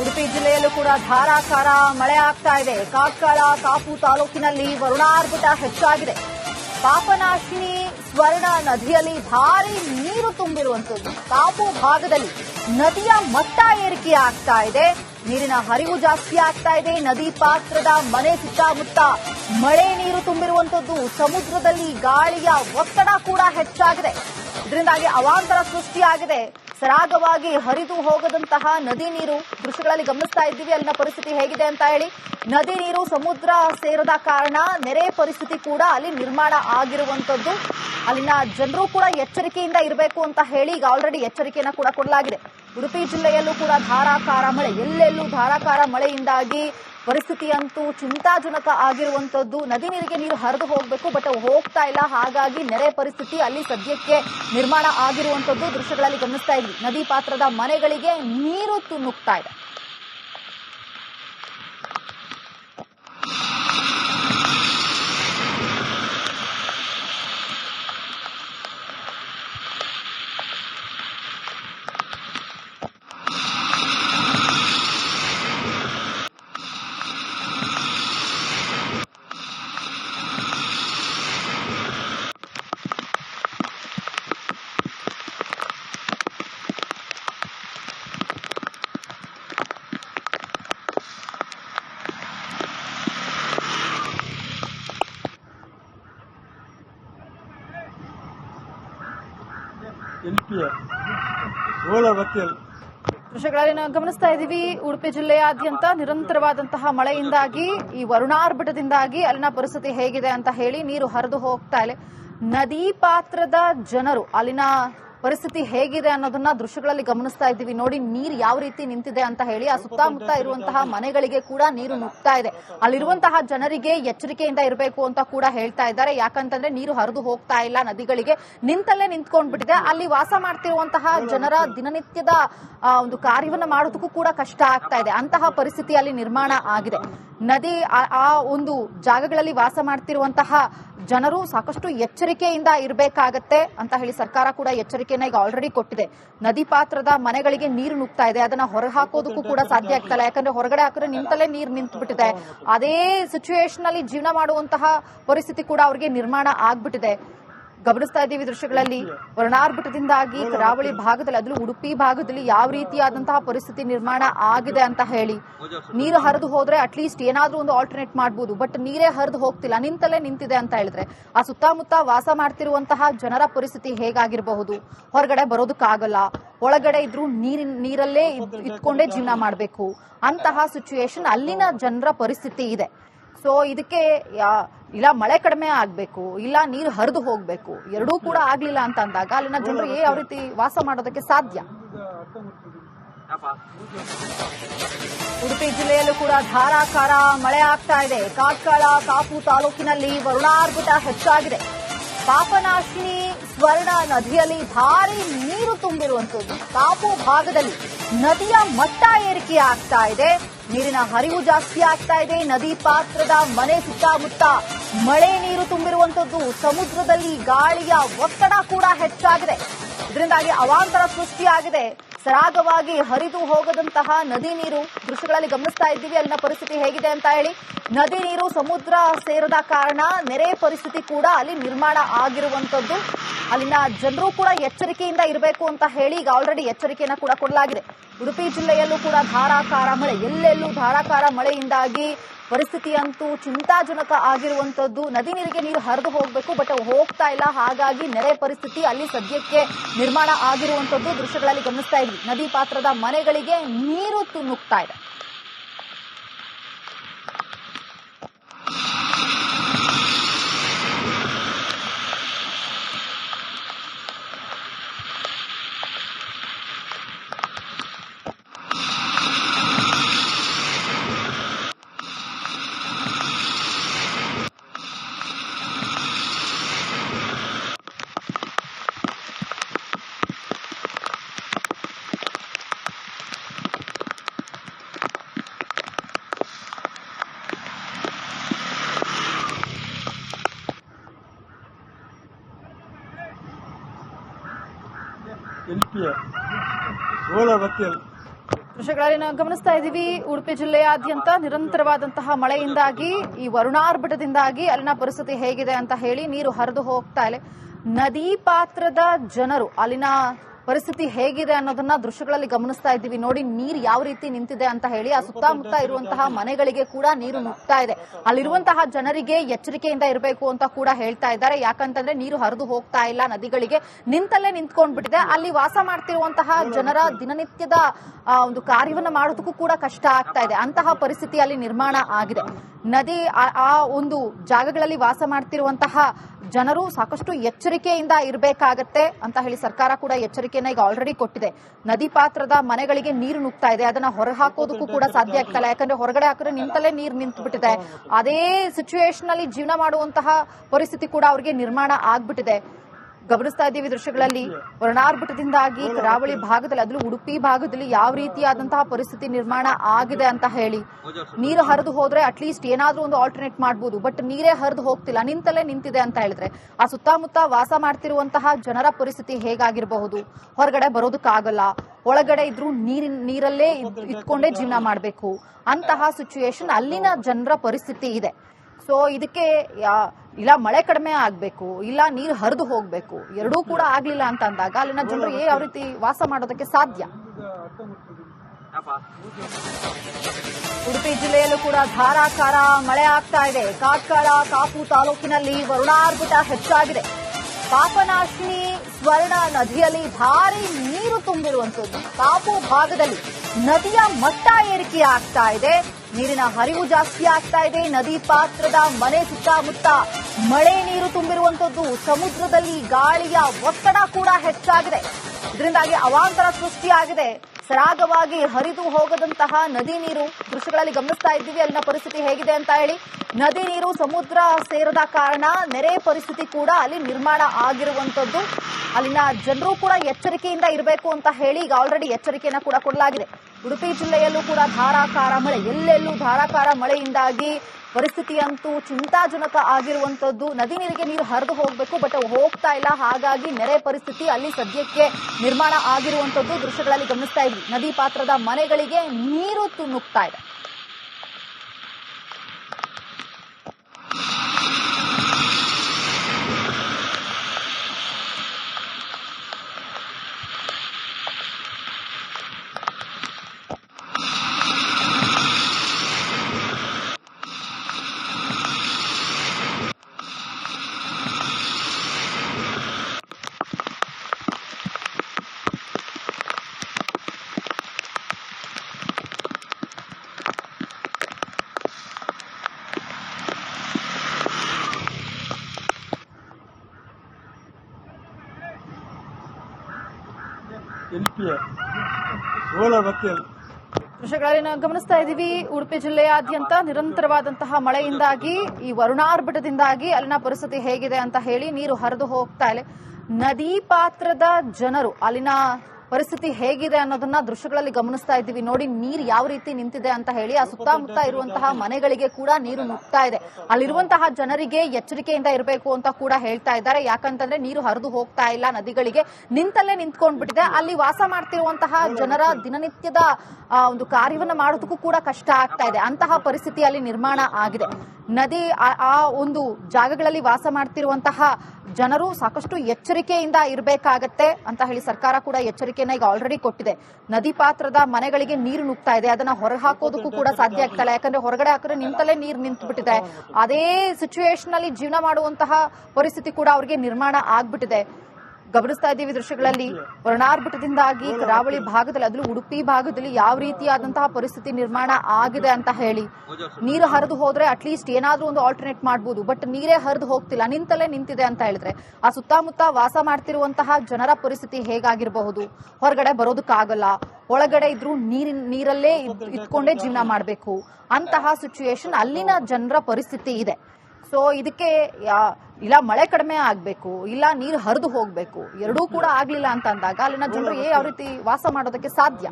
ಉಡುಪಿ ಜಿಲ್ಲೆಯಲ್ಲೂ ಕೂಡ ಧಾರಾಕಾರ ಮಳೆ ಆಗ್ತಾ ಇದೆ. ಕಾರ್ಕಳ ಕಾಪು ತಾಲೂಕಿನಲ್ಲಿ ವರುಣಾರ್ಭಟ ಹೆಚ್ಚಾಗಿದೆ. ಪಾಪನಾಶಿನಿ ಸ್ವರ್ಣ ನದಿಯಲ್ಲಿ ಭಾರಿ ನೀರು ತುಂಬಿರುವಂತದ್ದು ಕಾಪು ಭಾಗದಲ್ಲಿ ನದಿಯ ಮಟ್ಟ ಏರಿಕೆ ಆಗ್ತಾ ಇದೆ. ನೀರಿನ ಹರಿವು ಜಾಸ್ತಿ ಆಗ್ತಾ ಇದೆ. ನದಿ ಪಾತ್ರದ ಮನೆ ಸುತ್ತಮುತ್ತ ಮಳೆ ನೀರು ತುಂಬಿರುವಂತದ್ದು ಸಮುದ್ರದಲ್ಲಿ ಗಾಳಿಯ ಒತ್ತಡ ಕೂಡ ಹೆಚ್ಚಾಗಿದೆ. ಇದರಿಂದಾಗಿ ಅವಾಂತರ ಸೃಷ್ಟಿಯಾಗಿದೆ. ಸರಾಗವಾಗಿ ಹರಿದು ಹೋಗದಂತಹ ನದಿ ನೀರು ದೃಶ್ಯಗಳಲ್ಲಿ ಗಮನಿಸ್ತಾ ಇದ್ದೀವಿ. ಅಲ್ಲಿನ ಪರಿಸ್ಥಿತಿ ಹೇಗಿದೆ ಅಂತ ಹೇಳಿ ನದಿ ನೀರು ಸಮುದ್ರ ಸೇರದ ಕಾರಣ ನೆರೆ ಪರಿಸ್ಥಿತಿ ಕೂಡ ಅಲ್ಲಿ ನಿರ್ಮಾಣ ಆಗಿರುವಂತದ್ದು. ಅಲ್ಲಿನ ಜನರು ಕೂಡ ಎಚ್ಚರಿಕೆಯಿಂದ ಇರಬೇಕು ಅಂತ ಹೇಳಿ ಈಗ ಆಲ್ರೆಡಿ ಎಚ್ಚರಿಕೆಯನ್ನ ಕೂಡ ಕೊಡಲಾಗಿದೆ. ಉಡುಪಿ ಜಿಲ್ಲೆಯಲ್ಲೂ ಕೂಡ ಧಾರಾಕಾರ ಮಳೆ, ಎಲ್ಲೆಲ್ಲೂ ಧಾರಾಕಾರ ಮಳೆಯಿಂದಾಗಿ ಪರಿಸ್ಥಿತಿ ಅಂತೂ ಚಿಂತಾಜನಕ ಆಗಿರುವಂತದ್ದು. ನದಿ ನೀರಿಗೆ ನೀರು ಹರಿದು ಹೋಗಬೇಕು ಬಟ್ ಹೋಗ್ತಾ ಇಲ್ಲ. ಹಾಗಾಗಿ ನೆರೆ ಪರಿಸ್ಥಿತಿ ಅಲ್ಲಿ ಸದ್ಯಕ್ಕೆ ನಿರ್ಮಾಣ ಆಗಿರುವಂತದ್ದು ದೃಶ್ಯಗಳಲ್ಲಿ ಗಮನಿಸ್ತಾ ಇದ್ವಿ. ನದಿ ಪಾತ್ರದ ಮನೆಗಳಿಗೆ ನೀರು ತುನ್ನುಗ್ತಾ ಇದೆ. ಬತ್ತಿಯಲ್ ದೃಶ್ಯಗಳಲ್ಲಿ ನಾವು ಗಮನಿಸ್ತಾ ಇದ್ದೀವಿ. ಉಡುಪಿ ಜಿಲ್ಲೆಯಾದ್ಯಂತ ನಿರಂತರವಾದಂತಹ ಮಳೆಯಿಂದಾಗಿ, ಈ ವರುಣಾರ್ಭಟದಿಂದಾಗಿ ಅಲ್ಲಿನ ಪರಿಸ್ಥಿತಿ ಹೇಗಿದೆ ಅಂತ ಹೇಳಿ ನೀರು ಹರಿದು ಹೋಗ್ತಾ ಇದೆ. ನದಿ ಪಾತ್ರದ ಜನರು, ಅಲ್ಲಿನ ಪರಿಸ್ಥಿತಿ ಹೇಗಿದೆ ಅನ್ನೋದನ್ನ ದೃಶ್ಯಗಳಲ್ಲಿ ಗಮನಿಸ್ತಾ ಇದ್ದೀವಿ. ನೋಡಿ, ನೀರು ಯಾವ ರೀತಿ ನಿಂತಿದೆ ಅಂತ ಹೇಳಿ ಆ ಸುತ್ತಮುತ್ತ ಇರುವಂತಹ ಮನೆಗಳಿಗೆ ಕೂಡ ನೀರು ನುಗ್ತಾ ಇದೆ. ಅಲ್ಲಿರುವಂತಹ ಜನರಿಗೆ ಎಚ್ಚರಿಕೆಯಿಂದ ಇರಬೇಕು ಅಂತ ಕೂಡ ಹೇಳ್ತಾ ಇದ್ದಾರೆ. ಯಾಕಂತಂದ್ರೆ ನೀರು ಹರಿದು ಹೋಗ್ತಾ ಇಲ್ಲ ನದಿಗಳಿಗೆ. ನಿಂತಲ್ಲೇ ನಿಂತ್ಕೊಂಡ್ಬಿಟ್ಟಿದೆ. ಅಲ್ಲಿ ವಾಸ ಮಾಡ್ತಿರುವಂತಹ ಜನರ ದಿನನಿತ್ಯದ ಒಂದು ಕಾರ್ಯವನ್ನು ಮಾಡೋದಕ್ಕೂ ಕೂಡ ಕಷ್ಟ ಆಗ್ತಾ ಇದೆ. ಅಂತಹ ಪರಿಸ್ಥಿತಿ ಅಲ್ಲಿ ನಿರ್ಮಾಣ ಆಗಿದೆ. ನದಿ, ಆ- ಒಂದು ಜಾಗಗಳಲ್ಲಿ ವಾಸ ಮಾಡ್ತಿರುವಂತಹ ಜನರು ಸಾಕಷ್ಟು ಎಚ್ಚರಿಕೆಯಿಂದ ಇರಬೇಕಾಗತ್ತೆ ಅಂತ ಹೇಳಿ ಸರ್ಕಾರ ಕೂಡ ಎಚ್ಚರಿಕೆಯನ್ನ ಈಗ ಆಲ್ರೆಡಿ ಕೊಟ್ಟಿದೆ. ನದಿ ಪಾತ್ರದ ಮನೆಗಳಿಗೆ ನೀರು ನುಗ್ತಾ ಇದೆ. ಅದನ್ನ ಹೊರ ಹಾಕೋದಕ್ಕೂ ಕೂಡ ಸಾಧ್ಯ ಆಗ್ತಲ್ಲ ಯಾಕಂದ್ರೆ ಹೊರಗಡೆ ಹಾಕಿದ್ರೆ ನಿಂತಲೇ ನೀರು ನಿಂತು ಬಿಟ್ಟಿದೆ ಅದೇ ಸಿಚುವೇಶನ್ ಅಲ್ಲಿ ಜೀವನ ಮಾಡುವಂತಹ ಪರಿಸ್ಥಿತಿ ಕೂಡ ಅವರಿಗೆ ನಿರ್ಮಾಣ ಆಗ್ಬಿಟ್ಟಿದೆ. ಗಮನಿಸ್ತಾ ಇದ್ದೀವಿ ದೃಶ್ಯಗಳಲ್ಲಿ. ವರ್ಣಾರ್ಭಟದಿಂದಾಗಿ ಕರಾವಳಿ ಭಾಗದಲ್ಲಿ, ಅದರಲ್ಲೂ ಉಡುಪಿ ಭಾಗದಲ್ಲಿ ಯಾವ ರೀತಿಯಾದಂತಹ ಪರಿಸ್ಥಿತಿ ನಿರ್ಮಾಣ ಆಗಿದೆ ಅಂತ ಹೇಳಿ. ನೀರು ಹರಿದು ಹೋದ್ರೆ ಅಟ್ಲೀಸ್ಟ್ ಏನಾದ್ರೂ ಒಂದು ಆಲ್ಟರ್ನೇಟ್ ಮಾಡಬಹುದು ಬಟ್ ನೀರೇ ಹರಿದು ಹೋಗ್ತಿಲ್ಲ. ನಿಂತಲ್ಲೇ ನಿಂತಿದೆ ಅಂತ ಹೇಳಿದ್ರೆ, ಆ ಸುತ್ತಮುತ್ತ ವಾಸ ಮಾಡ್ತಿರುವಂತಹ ಜನರ ಪರಿಸ್ಥಿತಿ ಹೇಗಾಗಿರಬಹುದು? ಹೊರಗಡೆ ಬರೋದಕ್ಕಾಗಲ್ಲ. ಒಳಗಡೆ ಇದ್ರೂ ನೀರಿನ, ನೀರಲ್ಲೇ ಇಟ್ಕೊಂಡೇ ಜೀವನ ಮಾಡಬೇಕು. ಅಂತಹ ಸಿಚುಯೇಷನ್ ಅಲ್ಲಿನ ಜನರ ಪರಿಸ್ಥಿತಿ ಇದೆ. ಸೊ ಇದಕ್ಕೆ ಇಲ್ಲ ಮಳೆ ಕಡಿಮೆ ಆಗ್ಬೇಕು, ಇಲ್ಲ ನೀರು ಹರಿದು ಹೋಗ್ಬೇಕು, ಎರಡೂ ಕೂಡ ಆಗ್ಲಿಲ್ಲ ಅಂತ ಅಂದಾಗ ಅಲ್ಲಿನ ಏ ಯಾವ ರೀತಿ ವಾಸ ಮಾಡೋದಕ್ಕೆ ಸಾಧ್ಯ. ಉಡುಪಿ ಜಿಲ್ಲೆಯಲ್ಲೂ ಕೂಡ ಧಾರಾಕಾರ ಮಳೆ ಆಗ್ತಾ ಇದೆ. ಕಾಟ್ಕಾಳ, ಕಾಪು ತಾಲೂಕಿನಲ್ಲಿ ವರುಣಾರ್ಭಟ ಹೆಚ್ಚಾಗಿದೆ. ಪಾಪನಾಶಿನಿ ಸ್ವರ್ಣ ನದಿಯಲ್ಲಿ ಭಾರಿ ನೀರು ತುಂಬಿರುವಂತದ್ದು ಕಾಪು ಭಾಗದಲ್ಲಿ ನದಿಯ ಮಟ್ಟ ಏರಿಕೆ ಆಗ್ತಾ ಇದೆ. ನೀರಿನ ಹರಿವು ಜಾಸ್ತಿ ಆಗ್ತಾ ಇದೆ. ನದಿ ಪಾತ್ರದ ಮನೆ ಸುತ್ತಮುತ್ತ ಮಳೆ ನೀರು ತುಂಬಿರುವಂತದ್ದು ಸಮುದ್ರದಲ್ಲಿ ಗಾಳಿಯ ಒತ್ತಡ ಕೂಡ ಹೆಚ್ಚಾಗಿದೆ. ಇದರಿಂದಾಗಿ ಅವಾಂತರ ಸೃಷ್ಟಿಯಾಗಿದೆ. ಸರಾಗವಾಗಿ ಹರಿದು ಹೋಗದಂತಹ ನದಿ ನೀರು ದೃಶ್ಯಗಳಲ್ಲಿ ಗಮನಿಸ್ತಾ ಇದ್ದೀವಿ. ಅಲ್ಲಿನ ಪರಿಸ್ಥಿತಿ ಹೇಗಿದೆ ಅಂತ ಹೇಳಿ ನದಿ ನೀರು ಸಮುದ್ರ ಸೇರದ ಕಾರಣ ನೆರೆ ಪರಿಸ್ಥಿತಿ ಕೂಡ ಅಲ್ಲಿ ನಿರ್ಮಾಣ ಆಗಿರುವಂತದ್ದು. ಅಲ್ಲಿನ ಜನರು ಕೂಡ ಎಚ್ಚರಿಕೆಯಿಂದ ಇರಬೇಕು ಅಂತ ಹೇಳಿ ಈಗ ಆಲ್ರೆಡಿ ಎಚ್ಚರಿಕೆಯನ್ನ ಕೂಡ ಕೊಡಲಾಗಿದೆ. ಉಡುಪಿ ಜಿಲ್ಲೆಯಲ್ಲೂ ಕೂಡ ಧಾರಾಕಾರ ಮಳೆ, ಎಲ್ಲೆಲ್ಲೂ ಧಾರಾಕಾರ ಮಳೆಯಿಂದಾಗಿ ಪರಿಸ್ಥಿತಿ ಅಂತೂ ಚಿಂತಾಜನಕ ಆಗಿರುವಂತದ್ದು. ನದಿ ನೀರಿಗೆ ನೀರು ಹರಿದು ಹೋಗಬೇಕು ಬಟ್ ಹೋಗ್ತಾ ಇಲ್ಲ. ಹಾಗಾಗಿ ನೆರೆ ಪರಿಸ್ಥಿತಿ ಅಲ್ಲಿ ಸದ್ಯಕ್ಕೆ ನಿರ್ಮಾಣ ಆಗಿರುವಂತದ್ದು ದೃಶ್ಯಗಳಲ್ಲಿ ಗಮನಿಸ್ತಾ ಇದ್ವಿ. ನದಿ ಪಾತ್ರದ ಮನೆಗಳಿಗೆ ನೀರು ತುನ್ನುಗ್ತಾ ಇದೆ. ದೃಶ್ಯಗಳಲ್ಲಿ ನಾವು ಗಮನಿಸ್ತಾ ಇದ್ದೀವಿ, ಉಡುಪಿ ಜಿಲ್ಲೆಯಾದ್ಯಂತ ನಿರಂತರವಾದಂತಹ ಮಳೆಯಿಂದಾಗಿ, ಈ ವರುಣಾರ್ಭಟದಿಂದಾಗಿ ಅಲ್ಲಿನ ಪರಿಸ್ಥಿತಿ ಹೇಗಿದೆ ಅಂತ ಹೇಳಿ ನೀರು ಹರಿದು ಹೋಗ್ತಾ ಇದೆ. ನದಿ ಪಾತ್ರದ ಜನರು, ಅಲ್ಲಿನ ಪರಿಸ್ಥಿತಿ ಹೇಗಿದೆ ಅನ್ನೋದನ್ನ ದೃಶ್ಯಗಳಲ್ಲಿ ಗಮನಿಸ್ತಾ ಇದ್ದೀವಿ. ನೋಡಿ, ನೀರು ಯಾವ ರೀತಿ ನಿಂತಿದೆ ಅಂತ ಹೇಳಿ, ಆ ಸುತ್ತಮುತ್ತ ಇರುವಂತಹ ಮನೆಗಳಿಗೆ ಕೂಡ ನೀರು ನುಗ್ತಾ ಇದೆ. ಅಲ್ಲಿರುವಂತಹ ಜನರಿಗೆ ಎಚ್ಚರಿಕೆಯಿಂದ ಇರಬೇಕು ಅಂತ ಕೂಡ ಹೇಳ್ತಾ ಇದ್ದಾರೆ. ಯಾಕಂತಂದ್ರೆ ನೀರು ಹರಿದು ಹೋಗ್ತಾ ಇಲ್ಲ, ನದಿಗಳಿಗೆ ನಿಂತಲ್ಲೇ ನಿಂತ್ಕೊಂಡ್ಬಿಟ್ಟಿದೆ. ಅಲ್ಲಿ ವಾಸ ಮಾಡ್ತಿರುವಂತಹ ಜನರ ದಿನನಿತ್ಯದ ಒಂದು ಕಾರ್ಯವನ್ನು ಮಾಡೋದಕ್ಕೂ ಕೂಡ ಕಷ್ಟ ಆಗ್ತಾ ಇದೆ. ಅಂತಹ ಪರಿಸ್ಥಿತಿ ಅಲ್ಲಿ ನಿರ್ಮಾಣ ಆಗಿದೆ. ನದಿ ಆ- ಒಂದು ಜಾಗಗಳಲ್ಲಿ ವಾಸ ಮಾಡ್ತಿರುವಂತಹ ಜನರು ಸಾಕಷ್ಟು ಎಚ್ಚರಿಕೆಯಿಂದ ಇರಬೇಕಾಗತ್ತೆ ಅಂತ ಹೇಳಿ ಸರ್ಕಾರ ಕೂಡ ಎಚ್ಚರಿಕೆಯನ್ನ ಈಗ ಆಲ್ರೆಡಿ ಕೊಟ್ಟಿದೆ. ನದಿ ಪಾತ್ರದ ಮನೆಗಳಿಗೆ ನೀರು ನುಗ್ತಾ ಇದೆ. ಅದನ್ನ ಹೊರ ಹಾಕೋದಕ್ಕೂ ಕೂಡ ಸಾಧ್ಯ ಆಗ್ತಾ ಇಲ್ಲ. ಯಾಕಂದ್ರೆ ಹೊರಗಡೆ ಹಾಕಿದ್ರೆ ನಿಂತಲೇ ನೀರು ನಿಂತು ಬಿಟ್ಟಿದೆ ಅದೇ ಸಿಚುವೇಶನ್ ಅಲ್ಲಿ ಜೀವನ ಮಾಡುವಂತಹ ಪರಿಸ್ಥಿತಿ ಕೂಡ ಅವರಿಗೆ ನಿರ್ಮಾಣ ಆಗ್ಬಿಟ್ಟಿದೆ. ಗಮನಿಸ್ತಾ ಇದ್ದೀವಿ ದೃಶ್ಯಗಳಲ್ಲಿ. ವರ್ಣಾರ್ಭಟದಿಂದಾಗಿ ಕರಾವಳಿ ಭಾಗದಲ್ಲಿ ಅದರಲ್ಲೂ ಉಡುಪಿ ಭಾಗದಲ್ಲಿ ಯಾವ ರೀತಿಯಾದಂತಹ ಪರಿಸ್ಥಿತಿ ನಿರ್ಮಾಣ ಆಗಿದೆ ಅಂತ ಹೇಳಿ. ನೀರು ಹರಿದು ಹೋದ್ರೆ ಅಟ್ಲೀಸ್ಟ್ ಏನಾದ್ರೂ ಒಂದು ಆಲ್ಟರ್ನೇಟ್ ಮಾಡಬಹುದು ಬಟ್ ನೀರೇ ಹರಿದು ಹೋಗ್ತಿಲ್ಲ ನಿಂತಲೇ ನಿಂತಿದೆ ಅಂತ ಹೇಳಿದ್ರೆ. ಆ ಸುತ್ತಮುತ್ತ ವಾಸ ಮಾಡ್ತಿರುವಂತಹ ಜನರ ಪರಿಸ್ಥಿತಿ ಹೇಗಾಗಿರಬಹುದು? ಹೊರಗಡೆ ಬರೋದಕ್ಕಾಗಲ್ಲ. ಒಳಗಡೆ ಇದ್ರೂ ನೀರಿನ, ನೀರಲ್ಲೇ ಇಟ್ಕೊಂಡೇ ಜೀವನ ಮಾಡಬೇಕು. ಅಂತಹ ಸಿಚುಯೇಷನ್ ಅಲ್ಲಿನ ಜನರ ಪರಿಸ್ಥಿತಿ ಇದೆ. ಸೊ ಇದಕ್ಕೆ ಇಲ್ಲ ಮಳೆ ಕಡಿಮೆ ಆಗ್ಬೇಕು ಇಲ್ಲ ನೀರು ಹರಿದು ಹೋಗ್ಬೇಕು ಎರಡೂ ಕೂಡ ಆಗ್ಲಿಲ್ಲ ಅಂತ ಅಂದಾಗ ಅಲ್ಲಿನ ಜನರು ಯಾವ ರೀತಿ ವಾಸ ಮಾಡೋದಕ್ಕೆ ಸಾಧ್ಯ? ಉಡುಪಿ ಜಿಲ್ಲೆಯಲ್ಲೂ ಕೂಡ ಧಾರಾಕಾರ ಮಳೆ ಆಗ್ತಾ ಇದೆ. ಕಾರ್ಕಳ ಕಾಪು ತಾಲೂಕಿನಲ್ಲಿ ವರುಣಾರ್ಭಟ ಹೆಚ್ಚಾಗಿದೆ. ಪಾಪನಾಶಿನಿ ಸ್ವರ್ಣ ನದಿಯಲ್ಲಿ ಭಾರಿ ನೀರು ತುಂಬಿರುವಂತದ್ದು ಕಾಪು ಭಾಗದಲ್ಲಿ ನದಿಯ ಮಟ್ಟ ಏರಿಕೆ ಆಗ್ತಾ ಇದೆ. ನೀರಿನ ಹರಿವು ಜಾಸ್ತಿ ಆಗ್ತಾ ಇದೆ. ನದಿ ಪಾತ್ರದ ಮನೆ ಸುತ್ತಮುತ್ತ ಮಳೆ ನೀರು ತುಂಬಿರುವಂತದ್ದು ಸಮುದ್ರದಲ್ಲಿ ಗಾಳಿಯ ಒತ್ತಡ ಕೂಡ ಹೆಚ್ಚಾಗಿದೆ. ಇದರಿಂದಾಗಿ ಅವಾಂತರ ಸೃಷ್ಟಿಯಾಗಿದೆ. ಸರಾಗವಾಗಿ ಹರಿದು ಹೋಗದಂತಹ ನದಿ ನೀರು ದೃಶ್ಯಗಳಲ್ಲಿ ಗಮನಿಸ್ತಾ ಇದ್ದೀವಿ. ಅಲ್ಲಿನ ಪರಿಸ್ಥಿತಿ ಹೇಗಿದೆ ಅಂತ ಹೇಳಿ. ನದಿ ನೀರು ಸಮುದ್ರ ಸೇರದ ಕಾರಣ ನೆರೆ ಪರಿಸ್ಥಿತಿ ಕೂಡ ಅಲ್ಲಿ ನಿರ್ಮಾಣ ಆಗಿರುವಂತದ್ದು. ಅಲ್ಲಿನ ಜನರು ಕೂಡ ಎಚ್ಚರಿಕೆಯಿಂದ ಇರಬೇಕು ಅಂತ ಹೇಳಿ ಈಗ ಆಲ್ರೆಡಿ ಎಚ್ಚರಿಕೆಯನ್ನ ಕೂಡ ಕೊಡಲಾಗಿದೆ. ಉಡುಪಿ ಜಿಲ್ಲೆಯಲ್ಲೂ ಕೂಡ ಧಾರಾಕಾರ ಮಳೆ, ಎಲ್ಲೆಲ್ಲೂ ಧಾರಾಕಾರ ಮಳೆಯಿಂದಾಗಿ ಪರಿಸ್ಥಿತಿ ಅಂತೂ ಚಿಂತಾಜನಕ ಆಗಿರುವಂತದ್ದು. ನದಿ ನೀರಿಗೆ ನೀರು ಹರಿದು ಹೋಗಬೇಕು ಬಟ್ ಹೋಗ್ತಾ ಇಲ್ಲ. ಹಾಗಾಗಿ ನೆರೆ ಪರಿಸ್ಥಿತಿ ಅಲ್ಲಿ ಸದ್ಯಕ್ಕೆ ನಿರ್ಮಾಣ ಆಗಿರುವಂತದ್ದು ದೃಶ್ಯಗಳಲ್ಲಿ ಗಮನಿಸ್ತಾ ಇದ್ವಿ. ನದಿ ಪಾತ್ರದ ಮನೆಗಳಿಗೆ ನೀರು ತು- ಇದೆ. ದೃಶ್ಯಗಳಲ್ಲಿ ನಾವು ಗಮನಿಸ್ತಾ ಇದ್ದೀವಿ, ಉಡುಪಿ ಜಿಲ್ಲೆಯಾದ್ಯಂತ ನಿರಂತರವಾದಂತಹ ಮಳೆಯಿಂದಾಗಿ, ಈ ವರುಣಾರ್ಭಟದಿಂದಾಗಿ ಅಲ್ಲಿನ ಪರಿಸ್ಥಿತಿ ಹೇಗಿದೆ ಅಂತ ಹೇಳಿ ನೀರು ಹರಿದು ಹೋಗ್ತಾ ಇದೆ. ನದಿ ಪಾತ್ರದ ಜನರು, ಅಲ್ಲಿನ ಪರಿಸ್ಥಿತಿ ಹೇಗಿದೆ ಅನ್ನೋದನ್ನ ದೃಶ್ಯಗಳಲ್ಲಿ ಗಮನಿಸ್ತಾ ಇದ್ದೀವಿ. ನೋಡಿ, ನೀರು ಯಾವ ರೀತಿ ನಿಂತಿದೆ ಅಂತ ಹೇಳಿ ಆ ಸುತ್ತಮುತ್ತ ಇರುವಂತಹ ಮನೆಗಳಿಗೆ ಕೂಡ ನೀರು ನುಗ್ತಾ ಇದೆ. ಅಲ್ಲಿರುವಂತಹ ಜನರಿಗೆ ಎಚ್ಚರಿಕೆಯಿಂದ ಇರಬೇಕು ಅಂತ ಕೂಡ ಹೇಳ್ತಾ ಇದ್ದಾರೆ. ಯಾಕಂತಂದ್ರೆ ನೀರು ಹರಿದು ಹೋಗ್ತಾ ಇಲ್ಲ, ನದಿಗಳಿಗೆ ನಿಂತಲ್ಲೇ ನಿಂತ್ಕೊಂಡ್ಬಿಟ್ಟಿದೆ. ಅಲ್ಲಿ ವಾಸ ಮಾಡ್ತಿರುವಂತಹ ಜನರ ದಿನನಿತ್ಯದ ಒಂದು ಕಾರ್ಯವನ್ನ ಮಾಡೋದಕ್ಕೂ ಕೂಡ ಕಷ್ಟ ಆಗ್ತಾ ಇದೆ. ಅಂತಹ ಪರಿಸ್ಥಿತಿ ಅಲ್ಲಿ ನಿರ್ಮಾಣ ಆಗಿದೆ. ನದಿ, ಆ- ಒಂದು ಜಾಗಗಳಲ್ಲಿ ವಾಸ ಮಾಡ್ತಿರುವಂತಹ ಜನರು ಸಾಕಷ್ಟು ಎಚ್ಚರಿಕೆಯಿಂದ ಇರಬೇಕಾಗತ್ತೆ ಅಂತ ಹೇಳಿ ಸರ್ಕಾರ ಕೂಡ ಎಚ್ಚರಿಕೆಯನ್ನ ಈಗ ಆಲ್ರೆಡಿ ಕೊಟ್ಟಿದೆ. ನದಿ ಪಾತ್ರದ ಮನೆಗಳಿಗೆ ನೀರು ನುಗ್ತಾ ಇದೆ. ಅದನ್ನ ಹೊರ ಹಾಕೋದಕ್ಕೂ ಕೂಡ ಸಾಧ್ಯ ಆಗ್ತಾ ಇಲ್ಲ ಯಾಕಂದ್ರೆ ಹೊರಗಡೆ ಹಾಕಿದ್ರೆ ನಿಂತಲೇ ನೀರು ನಿಂತು ಬಿಟ್ಟಿದೆ ಅದೇ ಸಿಚುವೇಶನ್ ಅಲ್ಲಿ ಜೀವನ ಮಾಡುವಂತಹ ಪರಿಸ್ಥಿತಿ ಕೂಡ ಅವರಿಗೆ ನಿರ್ಮಾಣ ಆಗ್ಬಿಟ್ಟಿದೆ. ಗಮನಿಸ್ತಾ ಇದ್ದೀವಿ ದೃಶ್ಯಗಳಲ್ಲಿ. ವರ್ಣಾರ್ಭಟದಿಂದಾಗಿ ಕರಾವಳಿ ಭಾಗದಲ್ಲಿ, ಅದರಲ್ಲೂ ಉಡುಪಿ ಭಾಗದಲ್ಲಿ ಯಾವ ರೀತಿಯಾದಂತಹ ಪರಿಸ್ಥಿತಿ ನಿರ್ಮಾಣ ಆಗಿದೆ ಅಂತ ಹೇಳಿ. ನೀರು ಹರಿದು ಹೋದ್ರೆ ಅಟ್ಲೀಸ್ಟ್ ಏನಾದ್ರೂ ಒಂದು ಆಲ್ಟರ್ನೇಟ್ ಮಾಡಬಹುದು ಬಟ್ ನೀರೇ ಹರಿದು ಹೋಗ್ತಿಲ್ಲ. ನಿಂತಲೇ ನಿಂತಿದೆ ಅಂತ ಹೇಳಿದ್ರೆ, ಆ ಸುತ್ತಮುತ್ತ ವಾಸ ಮಾಡ್ತಿರುವಂತಹ ಜನರ ಪರಿಸ್ಥಿತಿ ಹೇಗಾಗಿರಬಹುದು? ಹೊರಗಡೆ ಬರೋದಕ್ಕಾಗಲ್ಲ. ಒಳಗಡೆ ಇದ್ರೂ ನೀರಿನ, ನೀರಲ್ಲೇ ಇಟ್ಕೊಂಡೇ ಜೀವನ ಮಾಡಬೇಕು. ಅಂತಹ ಸಿಚುಯೇಷನ್ ಅಲ್ಲಿನ ಜನರ ಪರಿಸ್ಥಿತಿ ಇದೆ. ಸೊ ಇದಕ್ಕೆ ಇಲ್ಲ ಮಳೆ ಕಡಿಮೆ ಆಗ್ಬೇಕು ಇಲ್ಲ ನೀರು ಹರಿದು ಹೋಗ್ಬೇಕು ಎರಡೂ ಕೂಡ ಆಗ್ಲಿಲ್ಲ ಅಂತ ಅಂದಾಗ ಅಲ್ಲಿನ ಜನರು ಯಾವ ರೀತಿ ವಾಸ ಮಾಡೋದಕ್ಕೆ ಸಾಧ್ಯ?